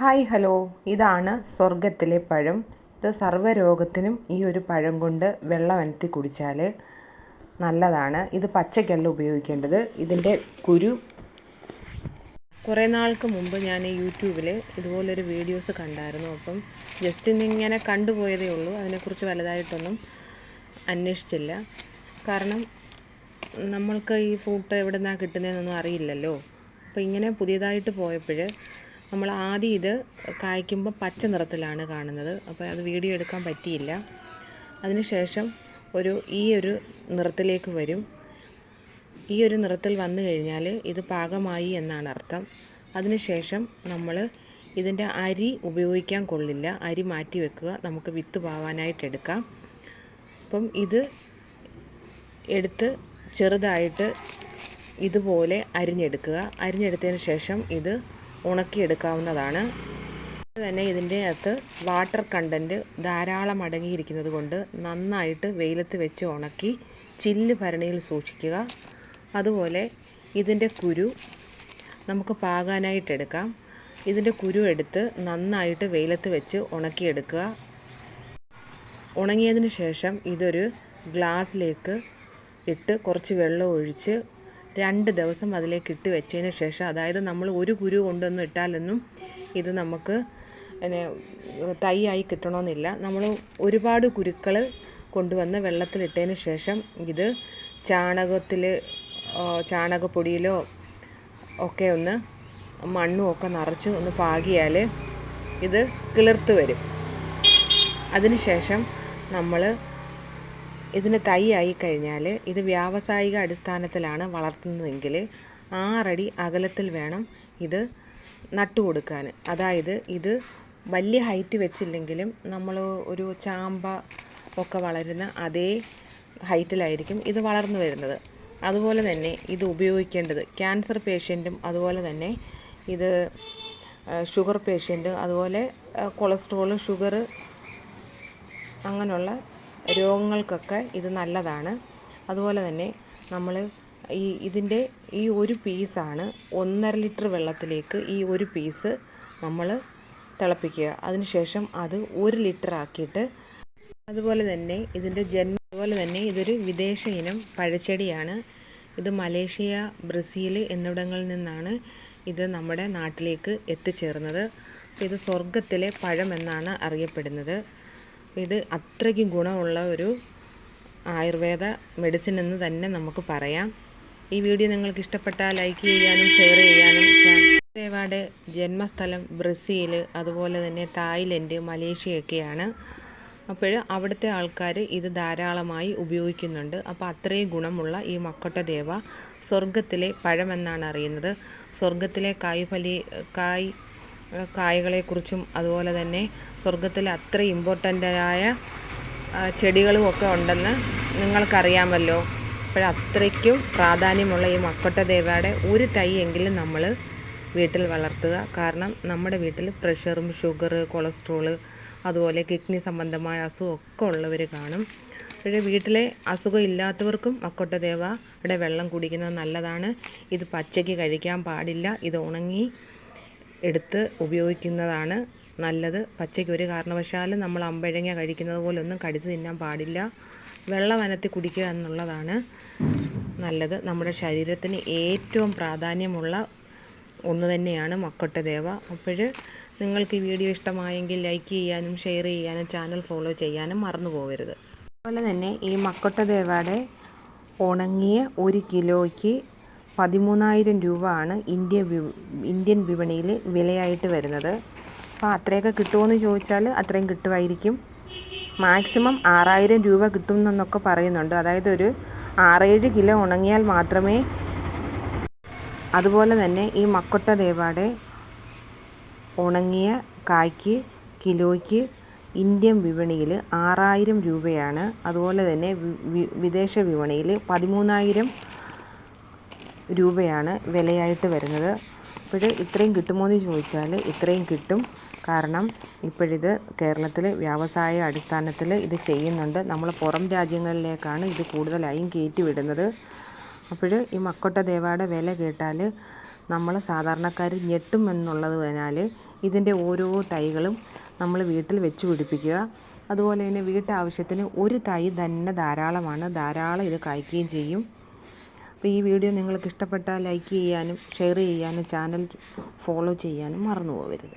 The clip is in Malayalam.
Hi hello. ഇതാണ് സ്വർഗത്തിലെ പഴം. ഇത് സർവരോഗത്തിനും ഈ ഒരു പഴം കൊണ്ട് വെള്ളം അനത്തി കുടിച്ചാൽ നല്ലതാണ്. ഇത് പച്ചയ്ക്കല്ല ഉപയോഗിക്കേണ്ടത്. ഇതിന്റെ കുരു. കുറേ നാൾക്ക് മുമ്പ് ഞാൻ യൂട്യൂബിൽ ഇതുപോലൊരു വീഡിയോസ് കണ്ടായിരുന്നു. അപ്പം ജസ്റ്റ് ഇങ്ങനെ കണ്ടുപോയതേ ഉള്ളൂ. അതിനെക്കുറിച്ച് വലുതായിട്ടൊന്നും അന്വേഷിച്ചില്ല. കാരണം നമ്മൾക്ക് ഈ ഫ്രൂട്ട് എവിടെ നിന്നാണ് കിട്ടുന്നതെന്നൊന്നും അറിയില്ലല്ലോ. അപ്പോൾ ഇങ്ങനെ പുതിയതായിട്ട് പോയപ്പോൾ നമ്മൾ ആദ്യം ഇത് കായ്ക്കുമ്പോൾ പച്ച നിറത്തിലാണ് കാണുന്നത്. അപ്പോൾ അത് വീഡിയോ എടുക്കാൻ പറ്റിയില്ല. അതിനുശേഷം ഒരു ഈ ഒരു നിറത്തിലേക്ക് വരും. ഈ ഒരു നിറത്തിൽ വന്നു കഴിഞ്ഞാൽ ഇത് പാകമായി എന്നാണ് അർത്ഥം. അതിനുശേഷം നമ്മൾ ഇതിന്റെ അരി ഉപയോഗിക്കാൻ കൊള്ളില്ല. അരി മാറ്റി വെക്കുക. നമുക്ക് വിത്ത് പാവാനായിട്ട് എടുക്കാം. അപ്പം ഇത് എടുത്ത് ചെറുതായിട്ട് ഇതുപോലെ അരിഞ്ഞെടുക്കുക. അരിഞ്ഞെടുത്തതിന് ശേഷം ഇത് ഉണക്കിയെടുക്കാവുന്നതാണ്. തന്നെ ഇതിന്റെ അകത്ത് വാട്ടർ കണ്ടന്റ് ധാരാളം അടങ്ങിയിരിക്കുന്നത് കൊണ്ട് നന്നായിട്ട് വെയിലത്ത് വെച്ച് ഉണക്കി ചില്ല് ഭരണിയിൽ സൂക്ഷിക്കുക. അതുപോലെ ഇതിന്റെ കുരു നമുക്ക് പാകാനായിട്ട് എടുക്കാം ഇതിന്റെ കുരു എടുത്ത് നന്നായിട്ട് വെയിലത്ത് വെച്ച് ഉണക്കിയെടുക്കുക. ഉണങ്ങിയതിന് ശേഷം ഇതൊരു ഗ്ലാസ്സിലേക്ക് ഇട്ട് കുറച്ച് വെള്ളം ഒഴിച്ച് രണ്ട് ദിവസം അതിലേക്ക് ഇട്ട് വെച്ചതിന് ശേഷം അതായത് നമ്മൾ ഒരു കുരു കൊണ്ടൊന്നും ഇട്ടാലൊന്നും ഇത് നമുക്ക് പിന്നെ തൈയായി കിട്ടണമെന്നില്ല. നമ്മൾ ഒരുപാട് കുരുക്കൾ കൊണ്ടുവന്ന് വെള്ളത്തിലിട്ടതിന് ശേഷം ഇത് ചാണകത്തിൽ ചാണകപ്പൊടിയിലോ ഒക്കെ ഒന്ന് മണ്ണും ഒക്കെ നിറച്ച് ഒന്ന് പാകിയാൽ ഇത് കിളിർത്ത് വരും. അതിനുശേഷം നമ്മൾ ഇതിന് തൈ ആയി കഴിഞ്ഞാൽ ഇത് വ്യാവസായിക അടിസ്ഥാനത്തിലാണ് വളർത്തുന്നതെങ്കിൽ ആറടി അകലത്തിൽ വേണം ഇത് നട്ടു കൊടുക്കാൻ. അതായത് ഇത് വലിയ ഹൈറ്റ് വെച്ചില്ലെങ്കിലും നമ്മൾ ഒരു ചാമ്പ ഒക്കെ വളരുന്ന അതേ ഹൈറ്റിലായിരിക്കും ഇത് വളർന്നു വരുന്നത്. അതുപോലെ തന്നെ ഇത് ഉപയോഗിക്കേണ്ടത് ക്യാൻസർ പേഷ്യന്റും അതുപോലെ തന്നെ ഇത് ഷുഗർ പേഷ്യന്റും അതുപോലെ കൊളസ്ട്രോൾ ഷുഗർ അങ്ങനെയുള്ള രോഗങ്ങൾക്കൊക്കെ ഇത് നല്ലതാണ്. അതുപോലെ തന്നെ നമ്മൾ ഈ ഇതിന്റെ ഈ ഒരു പീസാണ് ഒന്നര ലിറ്റർ വെള്ളത്തിലേക്ക് ഈ ഒരു പീസ് നമ്മൾ തിളപ്പിക്കുക. അതിനുശേഷം അത് ഒരു ലിറ്റർ ആക്കിയിട്ട് അതുപോലെ തന്നെ ഇതിന്റെ ജന്മ അതുപോലെ തന്നെ ഇതൊരു വിദേശ ഇനം പഴച്ചെടിയാണ്. ഇത് മലേഷ്യ ബ്രസീൽ എന്നിവിടങ്ങളിൽ നിന്നാണ് ഇത് നമ്മുടെ നാട്ടിലേക്ക് എത്തിച്ചേർന്നത്. ഇത് സ്വർഗത്തിലെ പഴം എന്നാണ് അറിയപ്പെടുന്നത് ഇത് അത്രയ്ക്കും ഗുണമുള്ള ഒരു ആയുർവേദ മെഡിസിൻ എന്ന് തന്നെ നമുക്ക് പറയാം. ഈ വീഡിയോ നിങ്ങൾക്ക് ഇഷ്ടപ്പെട്ടാൽ ലൈക്ക് ചെയ്യാനും ഷെയർ ചെയ്യാനും ദേവയുടെ ജന്മസ്ഥലം ബ്രസീൽ അതുപോലെ തന്നെ തായ്ലൻഡ് മലേഷ്യയൊക്കെയാണ്. അപ്പോൾ അവിടുത്തെ ആൾക്കാർ ഇത് ധാരാളമായി ഉപയോഗിക്കുന്നുണ്ട്. അപ്പോൾ അത്രയും ഗുണമുള്ള ഈ മക്കൊട്ടദേവ സ്വർഗത്തിലെ പഴമെന്നാണ് അറിയുന്നത്. സ്വർഗത്തിലെ കായ്ഫലി കായ് കായകളെക്കുറിച്ചും അതുപോലെ തന്നെ സ്വർഗത്തിൽ അത്ര ഇമ്പോർട്ടന്റായ ചെടികളും ഒക്കെ ഉണ്ടെന്ന് നിങ്ങൾക്കറിയാമല്ലോ. അപ്പോഴത്രയ്ക്കും പ്രാധാന്യമുള്ള ഈ മക്കൊട്ട ദേവയുടെ ഒരു തൈ എങ്കിലും നമ്മൾ വീട്ടിൽ വളർത്തുക. കാരണം നമ്മുടെ വീട്ടിൽ പ്രഷറും ഷുഗർ കൊളസ്ട്രോൾ അതുപോലെ കിഡ്നി സംബന്ധമായ അസുഖം ഒക്കെ ഉള്ളവർ കാണും. പക്ഷേ വീട്ടിലെ അസുഖം ഇല്ലാത്തവർക്കും മക്കൊട്ട ദേവയുടെ വെള്ളം കുടിക്കുന്നത് നല്ലതാണ്. ഇത് പച്ചയ്ക്ക് കഴിക്കാൻ പാടില്ല. ഇത് ഉണങ്ങി എടുത്ത് ഉപയോഗിക്കുന്നതാണ് നല്ലത്. പച്ചയ്ക്ക് ഒരു കാരണവശാലും നമ്മൾ അമ്പഴങ്ങ കഴിക്കുന്നത് പോലെ ഒന്നും കടിച്ച് തിന്നാൻ പാടില്ല. വെള്ളം അനത്തി കുടിക്കുക എന്നുള്ളതാണ് നല്ലത്. നമ്മുടെ ശരീരത്തിന് ഏറ്റവും പ്രാധാന്യമുള്ള ഒന്ന് തന്നെയാണ് മക്കൊട്ട ദേവ അപ്പോൾ നിങ്ങൾക്ക് ഈ വീഡിയോ ഇഷ്ടമായെങ്കിൽ ലൈക്ക് ചെയ്യാനും ഷെയർ ചെയ്യാനും ചാനൽ ഫോളോ ചെയ്യാനും മറന്നു പോകരുത്. അതുപോലെ തന്നെ ഈ മക്കൊട്ട ദേവയുടെ ഉണങ്ങിയ ഒരു കിലോയ്ക്ക് പതിമൂന്നായിരം രൂപ ആണ് ഇന്ത്യ ഇന്ത്യൻ വിപണിയിൽ വിലയായിട്ട് വരുന്നത്. അപ്പോൾ അത്രയൊക്കെ കിട്ടുമോ ചോദിച്ചാൽ അത്രയും കിട്ടുമായിരിക്കും മാക്സിമം ആറായിരം രൂപ കിട്ടും എന്നൊക്കെ പറയുന്നുണ്ട്. അതായത് ഒരു ആറേഴ് കിലോ ഉണങ്ങിയാൽ മാത്രമേ അതുപോലെ തന്നെ ഈ മക്കൊട്ട ദേവാടെ ഉണങ്ങിയ കായ്ക്ക് കിലോയ്ക്ക് ഇന്ത്യൻ വിപണിയിൽ ആറായിരം രൂപയാണ്. അതുപോലെ തന്നെ വിദേശ വിപണിയിൽ പതിമൂന്നായിരം രൂപയാണ് വിലയായിട്ട് വരുന്നത്. അപ്പോൾ ഇത്രയും കിട്ടുമോ എന്ന് ചോദിച്ചാൽ ഇത്രയും കിട്ടും. കാരണം ഇപ്പോഴിത് കേരളത്തിൽ വ്യാവസായ അടിസ്ഥാനത്തിൽ ഇത് ചെയ്യുന്നുണ്ട്. നമ്മൾ പുറം രാജ്യങ്ങളിലേക്കാണ് ഇത് കൂടുതലായും കയറ്റി വിടുന്നത്. അപ്പോൾ ഈ മക്കൊട്ട ദേവയുടെ വില കേട്ടാൽ നമ്മൾ സാധാരണക്കാർ ഞെട്ടും എന്നുള്ളതിനാൽ ഇതിന്റെ ഓരോ തൈകളും നമ്മൾ വീട്ടിൽ വെച്ച് പിടിപ്പിക്കുക. അതുപോലെ തന്നെ വീട്ടാവശ്യത്തിന് ഒരു തൈ തന്നെ ധാരാളമാണ്. ധാരാളം ഇത് കായ്ക്കുകയും ചെയ്യും. അപ്പോൾ ഈ വീഡിയോ നിങ്ങൾക്ക് ഇഷ്ടപ്പെട്ടാൽ ലൈക്ക് ചെയ്യാനും ഷെയർ ചെയ്യാനും ചാനൽ ഫോളോ ചെയ്യാനും മറന്നു പോകരുത്